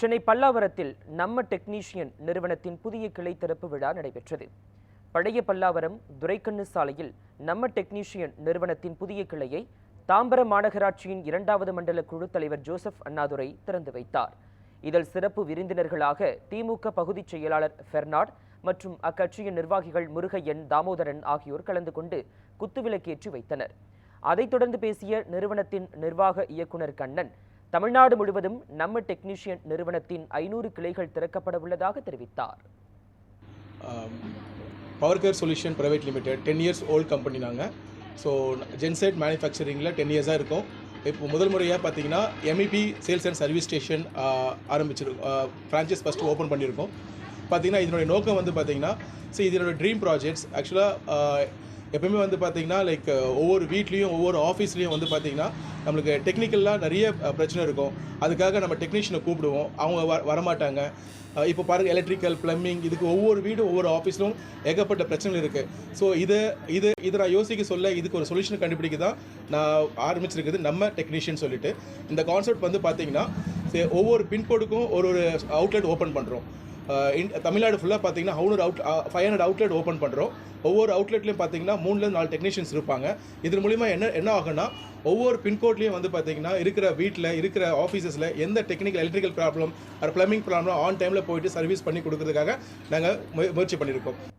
சென்னை பல்லாவரத்தில் நம்ம டெக்னீஷியன் நிறுவனத்தின் புதிய கிளை திறப்பு விழா நடைபெற்றது. பழைய பல்லாவரம் துரைக்கண்ணு சாலையில் நம்ம டெக்னீஷியன் நிறுவனத்தின் புதிய கிளையை தாம்பரம் மாநகராட்சியின் இரண்டாவது மண்டல குழு தலைவர் ஜோசப் அண்ணாதுரை திறந்து வைத்தார். இதில் சிறப்பு விருந்தினர்களாக திமுக பகுதிச் செயலாளர் பெர்னாட் மற்றும் அக்கட்சியின் நிர்வாகிகள் முருகையன் தாமோதரன் ஆகியோர் கலந்து கொண்டு குத்துவிளக்கேற்றி வைத்தனர். அதைத் தொடர்ந்து பேசிய நிறுவனத்தின் நிர்வாக இயக்குனர் கண்ணன் தமிழ்நாடு முழுவதும் நம்ம டெக்னீஷியன் நிறுவனத்தின் ஐநூறு கிளைகள் திறக்கப்பட உள்ளதாக தெரிவித்தார். Power care solution private limited ten years old company நாங்கள் ஸோ ஜென்செட் மேனுஃபேக்சரிங்கில் டென் இயர்ஸாக இருக்கும். இப்போ முதல் முறையாக பார்த்தீங்கன்னா MEP sales and service station ஆரம்பிச்சிருக்கோம் ஃப்ரான்ச்சைஸ் ஃபஸ்ட்டு ஓப்பன் பண்ணியிருக்கோம் பார்த்தீங்கன்னா இதனுடைய நோக்கம் வந்து பார்த்தீங்கன்னா ஸோ இதனோட ட்ரீம் ப்ராஜெக்ட்ஸ் ஆக்சுவலாக எப்பவுமே வந்து பார்த்தீங்கன்னா லைக் ஒவ்வொரு வீட்லேயும் ஒவ்வொரு ஆஃபீஸ்லேயும் வந்து பார்த்தீங்கன்னா நம்மளுக்கு டெக்னிக்கலாக நிறைய பிரச்சனை இருக்கும். அதுக்காக நம்ம டெக்னீஷியனை கூப்பிடுவோம். அவங்க வர வரமாட்டாங்க. இப்போ பாருங்கள் எலக்ட்ரிக்கல் பிளம்பிங் இதுக்கு ஒவ்வொரு வீடும் ஒவ்வொரு ஆஃபீஸ்லும் ஏகப்பட்ட பிரச்சனைகள் இருக்குது ஸோ இதை இது இதை நான் யோசிக்க சொல்ல இதுக்கு ஒரு சொல்யூஷன் கண்டுபிடிக்க தான் நான் ஆரம்பிச்சிருக்குது நம்ம டெக்னீஷியன் சொல்லிட்டு. இந்த கான்செப்ட் வந்து பார்த்தீங்கன்னா ஒவ்வொரு பின்கோடுக்கும் ஒரு ஒரு அவுட்லெட் ஓப்பன் பண்ணுறோம் தமிழ்நாடு ஃபுல்லாக பார்த்தீங்கன்னா ஹவுனர் out five hundred outlet open பண்ணுறோம் ஒவ்வொரு அவுட்லெட்லையும் பார்த்தீங்கன்னா மூணுலேருந்து நாலு டெக்னீஷியன்ஸ் இருப்பாங்க. இதன் மூலிமா என்ன என்ன ஆகும்னா ஒவ்வொரு பின்கோட்லேயும் வந்து பார்த்தீங்கன்னா இருக்கிற வீட்டில் இருக்கிற ஆஃபீஸஸில் எந்த technical electrical problem plumbing problem on டைமில் போயிட்டு சர்வீஸ் பண்ணி கொடுக்கறதுக்காக நாங்கள் முயற்சி பண்ணியிருக்கோம்